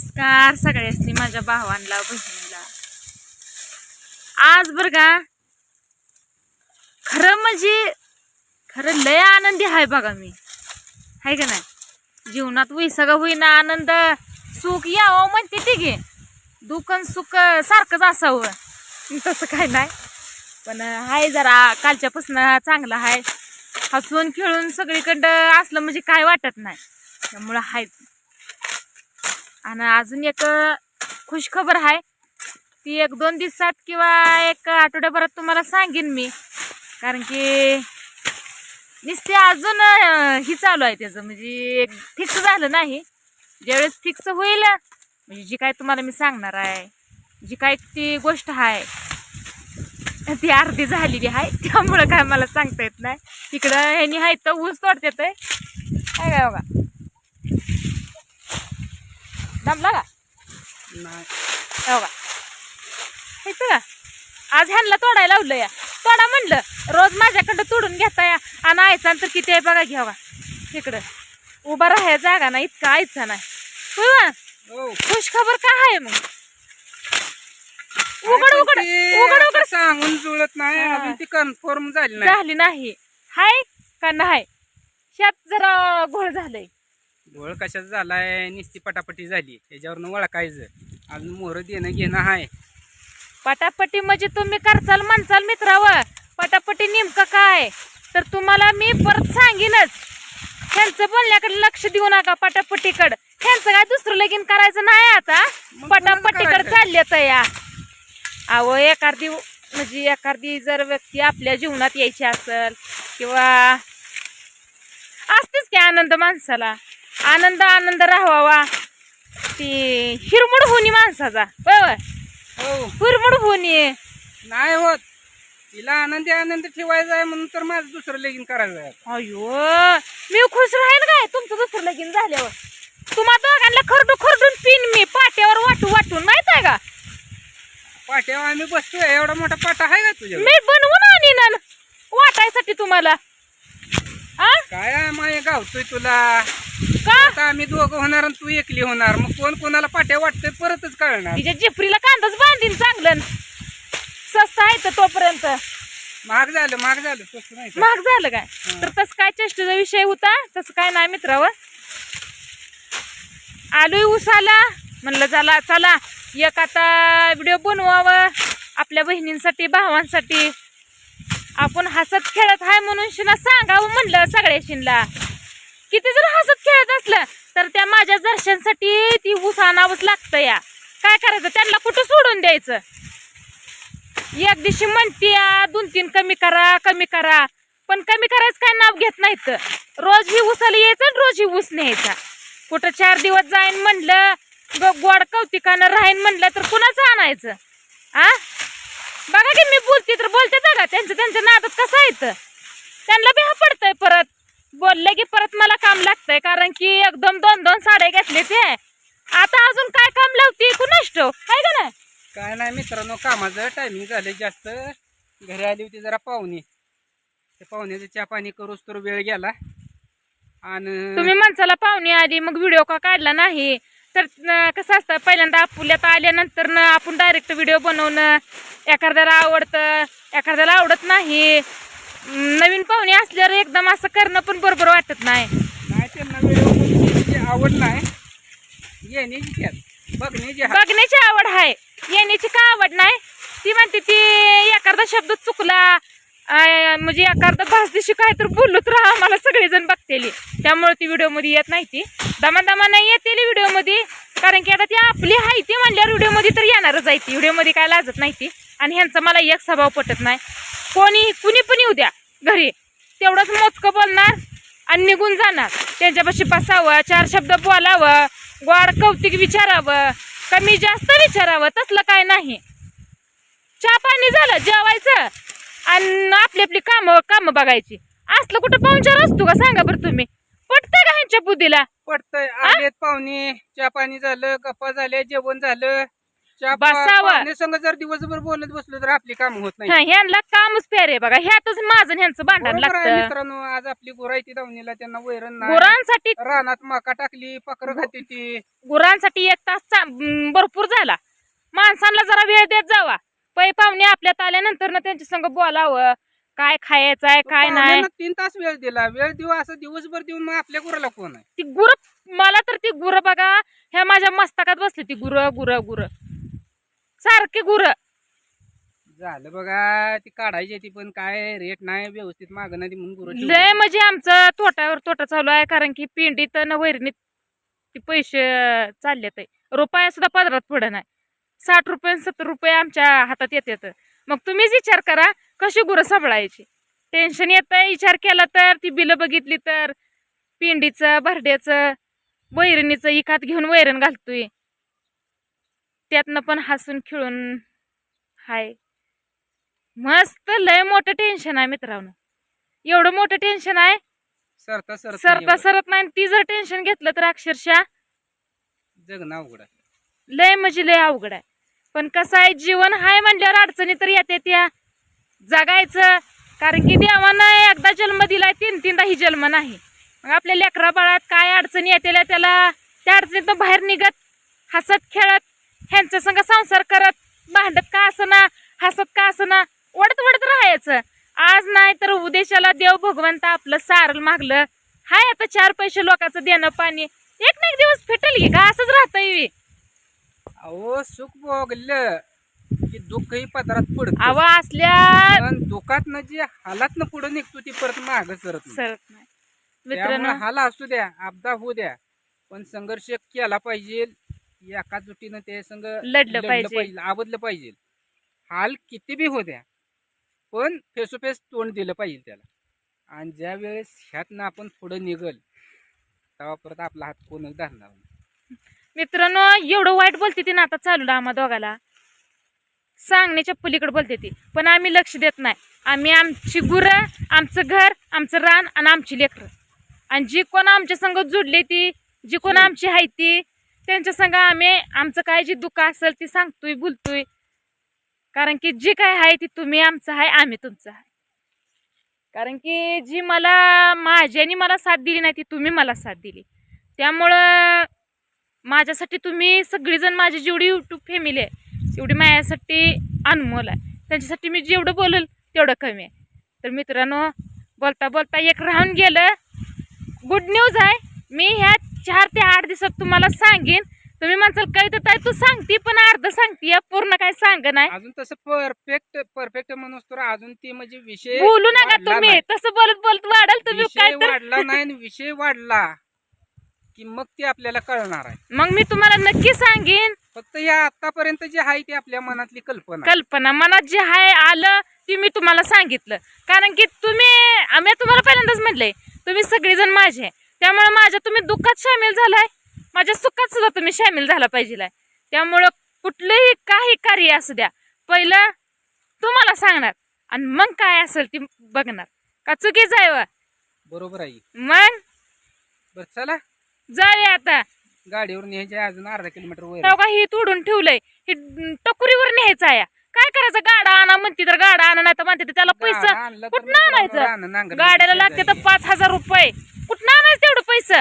नमस्कार सगळ्यासनी माझ्या भावांना बहिणीला. आज बर का खरं म्हणजे खरं लय आनंदी आहे बघा मी. आहे का नाही? जीवनात वैसगा होईना आनंद सुख यावं म्हणते ती घे दुःख सुख सारखंच असावं. तसं काय नाही. पण आहे जरा कालच्यापासून चांगलं आहे हसून खेळून सगळीकडं असलं म्हणजे काय वाटत नाही. त्यामुळं आहे आणि अजून एक खुशखबर आहे ती एक दोन दिवसात किंवा एक आठवड्याभरात तुम्हाला सांगेन मी. कारण की नुसते अजून ही चालू आहे त्याचं. म्हणजे फिक्स झालं नाही. ज्यावेळेस फिक्स होईल म्हणजे जी काय तुम्हाला मी सांगणार आहे जी काय ती गोष्ट आहे ती अर्धी झालेली आहे त्यामुळं काय मला सांगता येत नाही. इकडं ह्यानी आहे तर ऊस तोडतात काय काय बघा. दमला का? नाही. हो का? आज ह्यांना तोडायला लावलं या. तोडा म्हणलं रोज माझ्याकडं तोडून घेता या. आणि आयचा तर किती आहे बघा घ्यावा. इकडं. उभा राहाय जागा ना इतका आयचा नाही? हो. खुश खबर काय आहे मग? उघड उघड उघड उघड. सांगून जुळत नाही. अजून ती कन्फर्म झाली नाही. झाली नाही. हाय का नाही? शेत जरा घोळ झालंय. गोळ कशाच झालाय निस्ती पटापटी झाली. त्याच्यावरनं ओळखायचं अजून मोहर देणं घेणं आहे पटापटी म्हणजे तुम्ही करचाल म्हणचाल मित्रावं पटापटी नेमकं काय? तर तुम्हाला मी परत सांगेनच. त्यांचं बोलण्याकडे लक्ष देऊ नका पटापटीकडं. त्यांचं काय दुसरं लगीन करायचं नाही आता? मग पटापटीकडे करायचं? चालले तर या. अहो एखादी म्हणजे एखादी जर व्यक्ती आपल्या जीवनात यायची असेल किंवा असतेच की आनंद माणसाला. आनंद आनंद राहावा. ती हिरमुड होणी माणसाचा. बरोबर हो. हुरमुड ये नाही होत. तिला आनंदी आनंद ठेवायचा आहे म्हणून तर माझं दुसरं लगीन करायचं आहे. अयो मी खुश राहीन काय? तुमचं दुसरं लगीन झाल्यावर. तुम्हा दोघांना खरडू खरडून पिन मी पाट्यावर वाटू वाटून माहीत आहे का? पाट्यावर आम्ही बसतोय. एवढा मोठा पाटा आहे का तुझ्या मी बनवून आणीन वाटायसाठी तुम्हाला. गावतोय तुला. का? आता आम्ही दोघं होणार आणि तू एकली होणार. मग कोण कोणाला पाट्या वाटतंय परतच कळणार. तिच्या जिपरीला कांदाच बांधीन चांगलं. स्वस्त आहे तर तोपर्यंत. महाग झालं महाग झालं. तसं नाही. महाग झालं काय? तर तसं काय चेष्टेचा विषय होता तसं काय नाही मित्रावर. आलोय उसाला. म्हणलं चला चला. एक आता व्हिडिओ बनवावं आपल्या बहिणींसाठी भावांसाठी. आपण हसत खेळत आहे म्हणून शिना सांगावं म्हणलं सगळ्या शिनला. किती जर हसत खेळत असलं तर त्या माझ्या दर्शनसाठी ती ऊस आणावंच लागतं या. काय करायचं? त्यांना कुठं सोडून द्यायचं? एक दिवशी म्हणते दोन तीन कमी करा कमी करा. पण कमी करायचं काय नाव घेत नाहीत. रोज ही उसाला यायचं आणि रोज ही ऊस न्यायचा. कुठं चार दिवस जाईन म्हणलं गोड कौतिकानं राहीन म्हणलं तर कुणाचं आणायचं? आ? बघा की मी बोलते तर बोलते बघा. त्यांचं त्यांच्या नादात कसं आहे त्यांना बिहा पडतंय परत. बोलले की परत मला काम लागतंय कारण की एकदम दोन दोन साड्या घेतले ते. आता अजून काय काम लावते? कुणाष्ट आहे का नाही? काय नाही मित्रांनो कामाचं टायमिंग झालं जास्त. घरी आली होती जरा पाहुणे. ते पाहुण्याचं चहा पाणी करूच तर वेळ गेला. आणि तुम्ही माणसाला पाहुणे आली मग व्हिडिओ का काढला नाही. तर न- कसं असतं पहिल्यांदा आपुल्यात आल्यानंतर न आपण डायरेक्ट व्हिडिओ बनवणं एखाद्याला आवडतं एखाद्याला आवडत नाही. नवीन पाहुणे असल्यावर एकदम असं करणं पण बरोबर वाटत नाही. नाही त्यांना व्हिडिओ आवड नाही. येण्याची बघण्याची बघण्याची आवड आहे. येण्याची का आवड नाही? ती म्हणते ती एखादा शब्द चुकला म्हणजे एखादा भासदिशी काय तर बोललो तर आम्हाला सगळेजण बघतेली. त्यामुळे ती व्हिडिओमध्ये येत नाही ती. दमा दमा नाही येतेली व्हिडिओमध्ये कारण की आता ती आपली आहे ती म्हणल्यावर व्हिडिओमध्ये तर येणारच आहे ती. व्हिडिओमध्ये काय लाजत नाही ती. आणि ह्यांचा मला एक स्वभाव पटत नाही. कोणी कुणी पण येऊ द्या. घरी. तेवढंच मोजकं बोलणार आणि निघून जाणार. त्यांच्यापाशी बसावं चार शब्द बोलावं गोड कौतिक विचारावं कमी जास्त विचारावं तसलं काय नाही. चहा पाणी झालं जेवायचं आणि आपली आपली कामं कामं बघायची. असलं कुठं पाहुणचार असतो का? सांगा बरं तुम्ही. पटतंय का ह्यांच्या बुद्धीला? पडतंय आलेत पाहुणे. चहा पाणी झालं गप्पा झाल्या जेवण झालं. बसावं. संघ जर दिवसभर बोलत बसलो तर आपली काम होत नाही. हा, ह्यांना कामच फेर बघा. ह्यातच माझं आणि ह्यांचं भांडण बरोबर आहे लागतं. मित्रांनो आज आपली गुरायती दावणीला त्यांना वैरण नाही. गुरांसाठी रानात मका टाकली पकर खाती ती. गुरांसाठी एक तास चा- भरपूर झाला. माणसांना जरा वेळ देत जावा. पै पाहुणे आपल्यात आल्यानंतर ना त्यांच्या संग बोलावं. काय खायचं आहे काय नाही. पाहुण्यांना तीन तास वेळ दिला. वेळ देऊ असं दिवसभर देऊन मग आपल्या गुराला कोण आहे? ती गुर मला तर ती गुर बघा. ह्या माझ्या मस्तकात बसली ती गुर गुर गुर. सारखी गुर. झालं बघा ती काढायची ती पण काय रेट नाही व्यवस्थित माग नाही म्हणून गुरु लय म्हणजे आमचं तोटावर तोटा चालू आहे कारण की पिंडीत न वैरणीत ते पैसे चालले रुपया सुद्धा पदरात पुढे नाही. साठ रुपये सत्तर रुपये आमच्या हातात येतात. मग तुम्हीच विचार करा कशी गुरं सांभाळायची? टेन्शन येतं विचार केला तर ती बिलं बघितली तर पिंडीचं भरड्याचं वैरणीचं इकात घेऊन वैरण घालतोय. त्यातनं पण हसून खेळून हाय. मस्त लय मोठं टेन्शन आहे मित्रांनो. एवढं मोठं टेन्शन आहे. सरता सरत सरता सरत नाही ती जर टेन्शन घेतलं तर अक्षरशः जग ना अवघड आहे. लय म्हणजे लय अवघड आहे. पण कसं आहे जीवन हाय म्हणल्यावर अडचणी तर येते त्या. जगायचं. कारण की देवानं एकदा जन्म दिलाय तीन तीनदा ही जन्म नाही. मग आपल्या लेकरा बाळात काय अडचणी येतेल्या त्याला त्या अडचणीतून बाहेर निघत हसत खेळत ह्यांच्या संग संसार करत भांडत का असना हसत का असना वडत वडत राहायचं. आज नाही तर उद्याच्याला देव भगवंत आपलं सारल मागलं. हाय आता चार पैसे लोकांचं देणं पाणी. एक ना एक दिवस फिटेल की का असंच राहतंय अहो सुख भोगलं की दुःखही पदरात पडत. आवा असल्या पण दुःखात जे हालात पुढे निघतो ती परत माग सरत नाही. सरत नाही. त्यामुळे मित्रांनो हाला असू द्या आपदा होऊ द्या. पण संघर्ष केला पाहिजे एका जुटीनं ते संघ लढलं पाहिजे. आबदलं पाहिजे. हाल किती बी होऊ द्या पण फेस टू फेस तोंड दिलं पाहिजे त्याला. आणि ज्या वेळेस ह्यातनं आपण पुढे निघल तेव्हा परत आपला हात कोणच धरणार. मित्रांनो एवढं वाईट बोलते ती ना आता चालू आम्हा दोघाला. सांगण्याच्या पलीकडे बोलते ती पण आम्ही लक्ष देत नाही. आम्ही आमची गुरं आमचं घर आमचं रान आणि आमची लेकरं. आणि जी कोण आमच्या संग जुडली ती जी कोण आमची आहे ती त्यांच्या संग आम्ही आमचं काय जी दुःख असेल ती सांगतोय बोलतोय. कारण की जी काय आहे ती तुम्ही आमचं आहे आम्ही तुमचं आहे. कारण की जी मला माझ्यानी मला साथ दिली नाही ती तुम्ही मला साथ दिली. त्यामुळं माझ्यासाठी तुम्ही सगळीजण माझी जेवढी यूट्यूब फॅमिली आहे तेवढी माझ्यासाठी अनमोल आहे. त्यांच्यासाठी मी जेवढं बोलेल तेवढं कमी आहे. तर मित्रांनो बोलता बोलता एक राहून गेलं. गुड न्यूज आहे मी ह्या चार ते आठ दिवसात तुम्हाला सांगेन. तुम्ही म्हणसाल कविता ताई तू सांगती पण अर्ध सांगती पूर्ण काय सांग नाही. अजून तसं परफेक्ट परफेक्ट म्हणूस तर अजून ते म्हणजे विषय बोलू नका वाढला तुम्ही. नाही. तसं बोलत बोलत वाढाल तुम्ही विषय काय तर. वाढला नाही आणि विषय वाढला की मग ते आपल्याला कळणार आहे. मग मी तुम्हाला नक्की सांगेन. फक्त या आतापर्यंत जे आहे ते आपल्या मनातली कल्पना. आहे. कल्पना मनात जे आहे आलं ती मी तुम्हाला सांगितलं. कारण की तुम्ही आम्ही तुम्हाला पहिल्यांदाच म्हटलंय तुम्ही सगळेजण माझे आहे. त्यामुळे माझ्या तुम्ही दुःखात सामील झालाय. माझ्या सुखात सुद्धा तुम्ही सामील झाला पाहिजे त्यामुळं कुठलंही काही कार्य असू द्या. पहिलं तुम्हाला सांगणार आणि मग काय असेल ती बघणार. का चुकीच आहे व? बरोबर आहे. मग? बर चला. जाऊया आता. गाडीवर न्यायचे अजून अर्धा किलोमीटर वर ही तोडून ठेवलंय. ही टकुरीवर न्यायचं आहे. काय करायचं? गाडा आणा म्हणते तर गाडा आणा नाही तर म्हणते त्याला पैसा कुठं आणायचं? गाड्याला की लागते तर. पाच हजार रुपये. कुठं तेवढं पैसा.